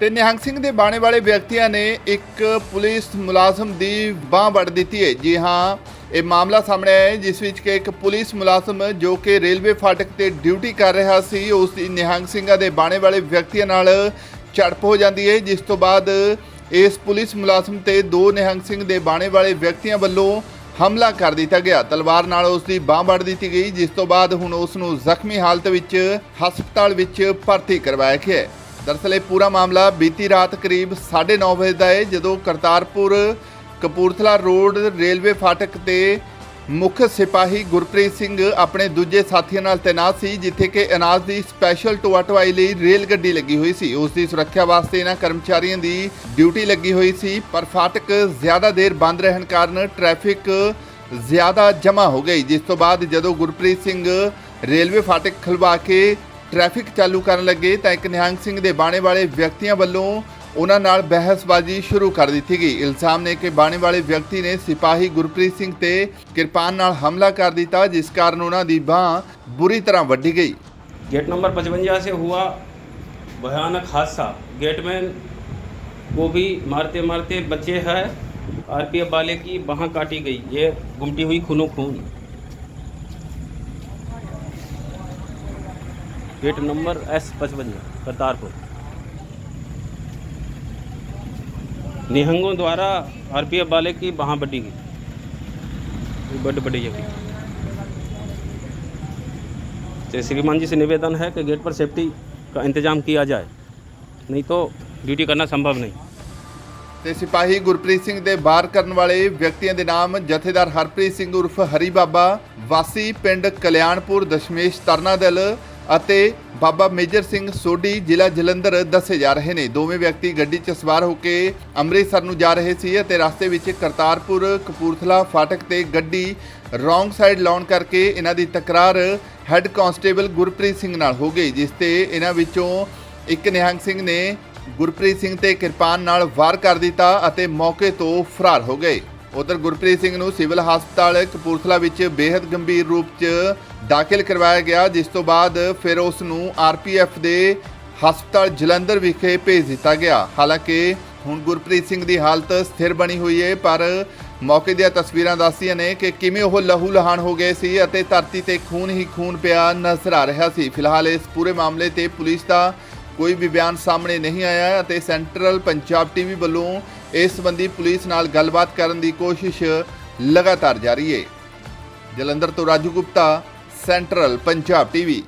ਤੇ ਨਿਹੰਗ ਸਿੰਘ ਦੇ ਬਾਣੇ ਵਾਲੇ ਵਿਅਕਤੀਆਂ ਨੇ ਇੱਕ ਪੁਲਿਸ ਮੁਲਾਜ਼ਮ ਦੀ ਬਾਹ ਵੱਢ ਦਿੱਤੀ ਹੈ। ਜੀ ਹਾਂ, ਇਹ ਮਾਮਲਾ ਸਾਹਮਣੇ ਆਇਆ ਹੈ, ਜਿਸ ਵਿੱਚ ਕਿ ਇੱਕ ਪੁਲਿਸ ਮੁਲਾਜ਼ਮ ਜੋ ਕਿ ਰੇਲਵੇ ਫਾਟਕ ਤੇ ਡਿਊਟੀ ਕਰ ਰਿਹਾ ਸੀ, ਉਸ ਦੀ ਨਿਹੰਗ ਸਿੰਘਾਂ ਦੇ ਬਾਣੇ ਵਾਲੇ ਵਿਅਕਤੀਆਂ ਨਾਲ ਝੜਪ ਹੋ ਜਾਂਦੀ ਹੈ, ਜਿਸ ਤੋਂ ਬਾਅਦ ਇਸ ਪੁਲਿਸ ਮੁਲਾਜ਼ਮ ਤੇ ਦੋ ਨਿਹੰਗ ਸਿੰਘ ਦੇ ਬਾਣੇ ਵਾਲੇ ਵਿਅਕਤੀਆਂ ਵੱਲੋਂ ਹਮਲਾ ਕਰ ਦਿੱਤਾ ਗਿਆ। ਤਲਵਾਰ ਨਾਲ ਉਸ ਦੀ ਬਾਹ ਵੱਢ ਦਿੱਤੀ ਗਈ, ਜਿਸ ਤੋਂ ਬਾਅਦ ਹੁਣ ਉਸ ਨੂੰ ਜ਼ਖਮੀ ਹਾਲਤ ਵਿੱਚ ਹਸਪਤਾਲ ਵਿੱਚ ਭਰਤੀ ਕਰਵਾਇਆ ਗਿਆ ਹੈ। ਦਰਅਸਲ ਇਹ ਪੂਰਾ ਮਾਮਲਾ ਬੀਤੀ ਰਾਤ ਕਰੀਬ 9:30 ਵਜੇ ਦਾ ਹੈ, ਜਦੋਂ ਕਰਤਾਰਪੁਰ ਕਪੂਰਥਲਾ ਰੋਡ ਰੇਲਵੇ ਫਾਟਕ ਤੇ ਮੁੱਖ ਸਿਪਾਹੀ ਗੁਰਪ੍ਰੀਤ ਸਿੰਘ ਆਪਣੇ ਦੂਜੇ ਸਾਥੀਆਂ ਨਾਲ ਤੈਨਾਤ ਸੀ, ਜਿੱਥੇ ਕਿ ਅਨਾਜ ਦੀ ਸਪੈਸ਼ਲ ਢੋਆ ਢੁਆਈ ਲਈ ਰੇਲ ਗੱਡੀ ਲੱਗੀ ਹੋਈ ਸੀ। ਉਸ ਦੀ ਸੁਰੱਖਿਆ ਵਾਸਤੇ ਇਹਨਾਂ ਕਰਮਚਾਰੀਆਂ ਦੀ ਡਿਊਟੀ ਲੱਗੀ ਹੋਈ ਸੀ, ਪਰ ਫਾਟਕ ਜ਼ਿਆਦਾ ਦੇਰ ਬੰਦ ਰਹਿਣ ਕਾਰਨ ਟ੍ਰੈਫਿਕ ਜ਼ਿਆਦਾ ਜਮ੍ਹਾਂ ਹੋ ਗਈ, ਜਿਸ ਤੋਂ ਬਾਅਦ ਜਦੋਂ ਗੁਰਪ੍ਰੀਤ ਸਿੰਘ ਰੇਲਵੇ ਫਾਟਕ ਖਲਵਾ ਕੇ ਟ੍ਰੈਫਿਕ ਚਾਲੂ ਕਰਨ ਲੱਗੇ ਤਾਂ ਇੱਕ ਨਿਹੰਗ ਸਿੰਘ ਦੇ ਬਾਣੇ ਵਾਲੇ ਵਿਅਕਤੀਆਂ ਵੱਲੋਂ ਉਹਨਾਂ ਨਾਲ ਬਹਿਸਬਾਜ਼ੀ ਸ਼ੁਰੂ ਕਰ ਦਿੱਤੀ ਗਈ ਇਲਜ਼ਾਮ ਨੇ ਕਿ ਬਾਣੇ ਵਾਲੇ ਵਿਅਕਤੀ ਨੇ ਸਿਪਾਹੀ ਗੁਰਪ੍ਰੀਤ ਸਿੰਘ ਤੇ ਕਿਰਪਾਨ ਨਾਲ ਹਮਲਾ ਕਰ ਦਿੱਤਾ ਜਿਸ ਕਾਰਨ ਉਹਨਾਂ ਦੀ ਬਾਹ ਬੁਰੀ ਤਰ੍ਹਾਂ ਵੱਢੀ ਗਈ गेट नंबर पचवंजा से हुआ भयानक हादसा गेटमैन को भी मारते मारते बच्चे हैं आरपीएफ वाले की बाह काटी गई ये गुमटी हुई खूनो खून गेट नंबर एस पचवंजा करतारपुर निहंगों द्वारा आरपीएफ वाले की बाह बड्डी गई बड बड़ी जगह तो श्रीमान जी से निवेदन है कि गेट पर सेफ्टी का इंतजाम किया जाए नहीं तो ड्यूटी करना संभव नहीं ਤੇ ਸਿਪਾਹੀ ਗੁਰਪ੍ਰੀਤ ਸਿੰਘ ਦੇ ਬਾਹਰ ਕਰਨ ਵਾਲੇ ਵਿਅਕਤੀਆਂ ਦੇ ਨਾਮ ਜਥੇਦਾਰ ਹਰਪ੍ਰੀਤ ਸਿੰਘ ਉਰਫ ਹਰੀ ਬਾਬਾ ਵਾਸੀ ਪਿੰਡ ਕਲਿਆਣਪੁਰ ਦਸ਼ਮੇਸ਼ ਤਰਨਾ ਦਲ ਅਤੇ ਬਾਬਾ ਮੇਜਰ ਸਿੰਘ ਸੋਢੀ ਜ਼ਿਲ੍ਹਾ ਜਲੰਧਰ ਦੱਸੇ ਜਾ ਰਹੇ ਨੇ। ਦੋਵੇਂ ਵਿਅਕਤੀ ਗੱਡੀ 'ਚ ਸਵਾਰ ਹੋ ਕੇ ਅੰਮ੍ਰਿਤਸਰ ਨੂੰ ਜਾ ਰਹੇ ਸੀ ਅਤੇ ਰਸਤੇ ਵਿੱਚ ਕਰਤਾਰਪੁਰ ਕਪੂਰਥਲਾ ਫਾਟਕ ਤੇ ਗੱਡੀ ਰੋਂਗ ਸਾਈਡ ਲਾਉਣ ਕਰਕੇ ਇਹਨਾਂ ਦੀ ਤਕਰਾਰ ਹੈੱਡ ਕਾਂਸਟੇਬਲ ਗੁਰਪ੍ਰੀਤ ਸਿੰਘ ਨਾਲ ਹੋ ਗਈ, ਜਿਸ ਤੇ ਇਹਨਾਂ ਵਿੱਚੋਂ ਇੱਕ ਨਿਹੰਗ ਸਿੰਘ ਨੇ ਗੁਰਪ੍ਰੀਤ ਸਿੰਘ ਤੇ ਕਿਰਪਾਨ ਨਾਲ ਵਾਰ ਕਰ ਦਿੱਤਾ ਅਤੇ ਮੌਕੇ ਤੋਂ ਫਰਾਰ ਹੋ ਗਏ। ਉਧਰ ਗੁਰਪ੍ਰੀਤ ਸਿੰਘ ਨੂੰ ਸਿਵਲ ਹਸਪਤਾਲ ਕਪੂਰਥਲਾ ਵਿੱਚ ਬੇहद ਗੰਭੀਰ ਰੂਪ 'ਚ ਦਾਖਲ ਕਰਵਾਇਆ ਗਿਆ, ਜਿਸ ਤੋਂ ਬਾਅਦ ਫਿਰ ਉਸ ਨੂੰ ਆਰਪੀਐਫ ਦੇ ਹਸਪਤਾਲ ਜਲੰਧਰ ਵਿਖੇ ਭੇਜ ਦਿੱਤਾ ਗਿਆ। ਹਾਲਾਂਕਿ ਹੁਣ ਗੁਰਪ੍ਰੀਤ ਸਿੰਘ ਦੀ ਹਾਲਤ ਸਥਿਰ ਬਣੀ ਹੋਈ ਹੈ ਪਰ ਮੌਕੇ ਦੀਆਂ ਤਸਵੀਰਾਂ ਦੱਸਦੀਆਂ ਨੇ ਕਿ ਕਿਵੇਂ ਉਹ ਲਹੂ ਲਹਾਨ ਹੋ ਗਏ ਸੀ ਅਤੇ ਧਰਤੀ ਤੇ ਖੂਨ ਹੀ ਖੂਨ ਪਿਆ ਨਜ਼ਰ ਆ ਰਿਹਾ ਸੀ। ਫਿਲਹਾਲ ਇਸ ਪੂਰੇ ਮਾਮਲੇ ਤੇ ਪੁਲਿਸ ਦਾ ਕੋਈ ਵੀ ਬਿਆਨ ਸਾਹਮਣੇ ਨਹੀਂ ਆਇਆ ਹੈ ਅਤੇ ਸੈਂਟਰਲ ਪੰਜਾਬ ਟੀਵੀ ਵੱਲੋਂ ਇਸ ਸੰਬੰਧੀ ਪੁਲਿਸ ਨਾਲ ਗੱਲਬਾਤ ਕਰਨ ਦੀ ਕੋਸ਼ਿਸ਼ ਲਗਾਤਾਰ ਜਾਰੀ ਹੈ। ਜਲੰਧਰ ਤੋਂ ਰਾਜੂ ਗੁਪਤਾ, ਸੈਂਟਰਲ ਪੰਜਾਬ ਟੀਵੀ।